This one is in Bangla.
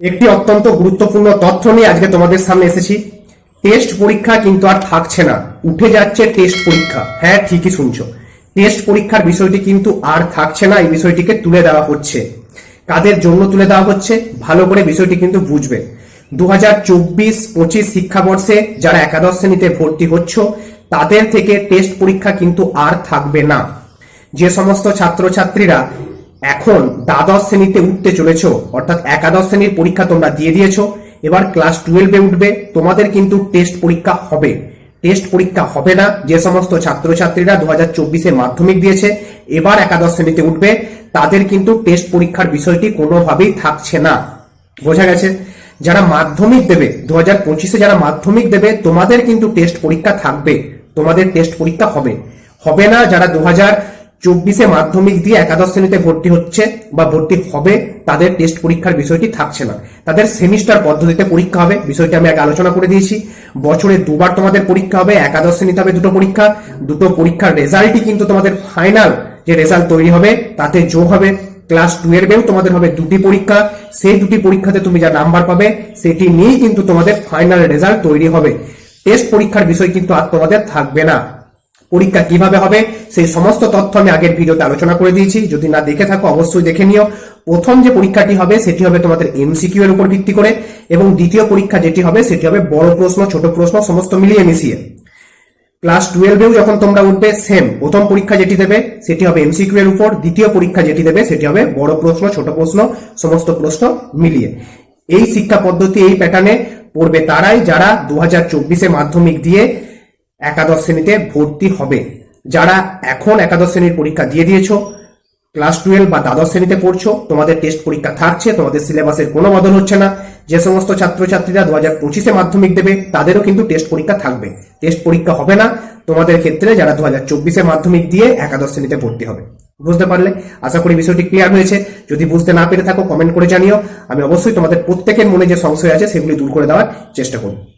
একটি অত্যন্ত গুরুত্বপূর্ণ তথ্য নিয়ে আজকে তোমাদের সামনে এসেছি। টেস্ট পরীক্ষা কিন্তু আর থাকছে না। উঠে যাচ্ছে টেস্ট পরীক্ষা। হ্যাঁ ঠিকই শুনছো। টেস্ট পরীক্ষার বিষয়টি কিন্তু আর থাকছে না, এই বিষয়টিকে তুলে দেওয়া হচ্ছে। কাদের জন্য তুলে দেওয়া হচ্ছে? ভালো করে বিষয়টি কিন্তু বুঝবে। দু হাজার চব্বিশ পঁচিশ শিক্ষাবর্ষে যারা একাদশ শ্রেণীতে ভর্তি হচ্ছ, তাদের থেকে টেস্ট পরীক্ষা কিন্তু আর থাকবে না। যে সমস্ত ছাত্রছাত্রীরা এখন দ্বাদশ শ্রেণীতে উঠতে চলেছ, অর্থাৎ একাদশ শ্রেণির পরীক্ষা তোমরা দিয়ে দিয়েছ, এবার ক্লাস টুয়েলভে উঠবে, তোমাদের কিন্তু টেস্ট পরীক্ষা হবে। টেস্ট পরীক্ষা হবে না, যে সমস্ত ছাত্রছাত্রীরা দু হাজার চব্বিশে মাধ্যমিক দিয়েছে, এবার একাদশ শ্রেণীতে উঠবে, তাদের কিন্তু টেস্ট পরীক্ষার বিষয়টি কোনোভাবেই থাকছে না। বোঝা গেছে? যারা মাধ্যমিক দেবে দু হাজার পঁচিশে যারা মাধ্যমিক দেবে, তোমাদের কিন্তু টেস্ট পরীক্ষা থাকবে, তোমাদের টেস্ট পরীক্ষা হবে। হবে না যারা দু হাজার চব্বিশে মাধ্যমিক দিয়ে একাদশ শ্রেণীতে ভর্তি হচ্ছে বা ভর্তি হবে, তাদের টেস্ট পরীক্ষার বিষয়টি থাকছে না। তাদের সেমিস্টার পদ্ধতিতে পরীক্ষা হবে, বিষয়টি আমি আগে আলোচনা করে দিয়েছি। বছরে দুবার তোমাদের পরীক্ষা হবে, একাদশ শ্রেণীতে হবে দুটো পরীক্ষা। দুটো পরীক্ষার রেজাল্টই কিন্তু তোমাদের ফাইনাল যে রেজাল্ট তৈরি হবে, তাতে যোগ হবে। ক্লাস টুয়েলভেও তোমাদের হবে দুটি পরীক্ষা। সেই দুটি পরীক্ষাতে তুমি যা নাম্বার পাবে, সেটি নিয়েই কিন্তু তোমাদের ফাইনাল রেজাল্ট তৈরি হবে। টেস্ট পরীক্ষার বিষয় কিন্তু আর তোমাদের থাকবে না। পরীক্ষা কীভাবে হবে, সেই সমস্ত তথ্য আমি আগের ভিডিওতে আলোচনা করে দিয়েছি। যদি না দেখে থাকো, অবশ্যই দেখে নিও। প্রথম যে পরীক্ষাটি হবে, সেটি হবে তোমাদের এমসিকিউ এর উপর ভিত্তি করে এবং দ্বিতীয় পরীক্ষা যেটি হবে, সেটি হবে বড় প্রশ্ন, ছোট প্রশ্ন, সমস্ত মিলিয়ে মিশিয়ে। ক্লাস টুয়েলভেও যখন তোমরা উঠবে সেম প্রথম পরীক্ষা যেটি দেবে, সেটি হবে এমসিকিউ এর উপর। দ্বিতীয় পরীক্ষা যেটি দেবে, সেটি হবে বড় প্রশ্ন, ছোট প্রশ্ন, সমস্ত প্রশ্ন মিলিয়ে। এই শিক্ষা পদ্ধতি, এই প্যাটার্নে পড়বে তারাই, যারা দু হাজার চব্বিশে মাধ্যমিক দিয়ে একাদশ শ্রেণীতে ভর্তি হবে। যারা এখন একাদশ শ্রেণির পরীক্ষা দিয়ে দিয়েছ ক্লাস টুয়েলভ বা দ্বাদশ শ্রেণীতে পড়ছো, তোমাদের টেস্ট পরীক্ষা থাকছে, তোমাদের সিলেবাসের কোনো বদল হচ্ছে না। যে সমস্ত ছাত্রছাত্রীরা দু হাজার পঁচিশে মাধ্যমিক দেবে, তাদেরও কিন্তু টেস্ট পরীক্ষা থাকবে। টেস্ট পরীক্ষা হবে না। তোমাদের ক্ষেত্রে যারা দু হাজার চব্বিশে মাধ্যমিক দিয়ে একাদশ শ্রেণীতে ভর্তি হবে। বুঝতে পারলে? আশা করি বিষয়টি ক্লিয়ার হয়েছে। যদি বুঝতে না পেরে থাকো কমেন্ট করে জানিও। আমি অবশ্যই তোমাদের প্রত্যেকের মনে যে সংশয় আছে, সেগুলি দূর করে দেওয়ার চেষ্টা করব।